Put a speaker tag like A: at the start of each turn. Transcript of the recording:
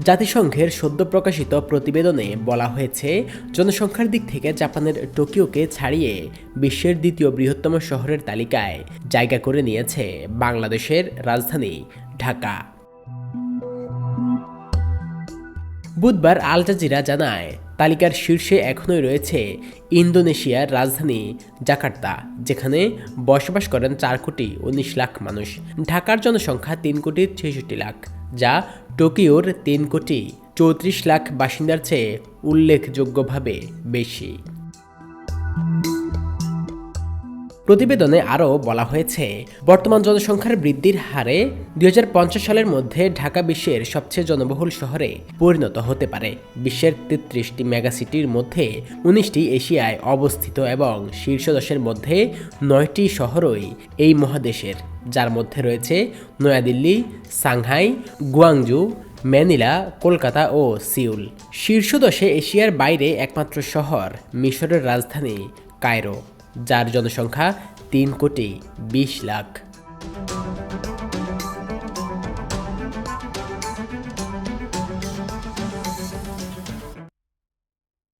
A: জাতিসংঘের সদ্য প্রকাশিত প্রতিবেদনে বলা হয়েছে, জনসংখ্যার দিক থেকে জাপানের টোকিওকে ছাড়িয়ে বিশ্বের দ্বিতীয় বৃহত্তম শহরের তালিকায় জায়গা করে নিয়েছে বাংলাদেশের রাজধানী ঢাকা। বুধবার আল জাজিরা জানায়, তালিকার শীর্ষে এখনই রয়েছে ইন্দোনেশিয়ার রাজধানী জাকার্তা, যেখানে বসবাস করেন চার কোটি উনিশ লাখ মানুষ। ঢাকার জনসংখ্যা তিন কোটি ছেষট্টি লাখ। যা টোকিওর তিন কোটি চৌত্রিশ লাখ বাসিন্দার চেয়ে উল্লেখযোগ্যভাবে বেশি। প্রতিবেদনে আরও বলা হয়েছে, বর্তমান জনসংখ্যার বৃদ্ধির হারে দুই হাজার পঞ্চাশ সালের মধ্যে ঢাকা বিশ্বের সবচেয়ে জনবহুল শহরে পরিণত হতে পারে। বিশ্বের তেত্রিশটি মেগাসিটির মধ্যে উনিশটি এশিয়ায় অবস্থিত এবং শীর্ষ দশের মধ্যে নয়টি শহরই এই মহাদেশের। যার মধ্যে রয়েছে New Delhi, Shanghai, Guangzhou, Manila, Kolkata ও সিউল। শীর্ষ দশে এশিয়ার বাইরে একমাত্র শহর মিশরের রাজধানী কায়রো। যার জনসংখ্যা তিন কোটি বিশ লাখ।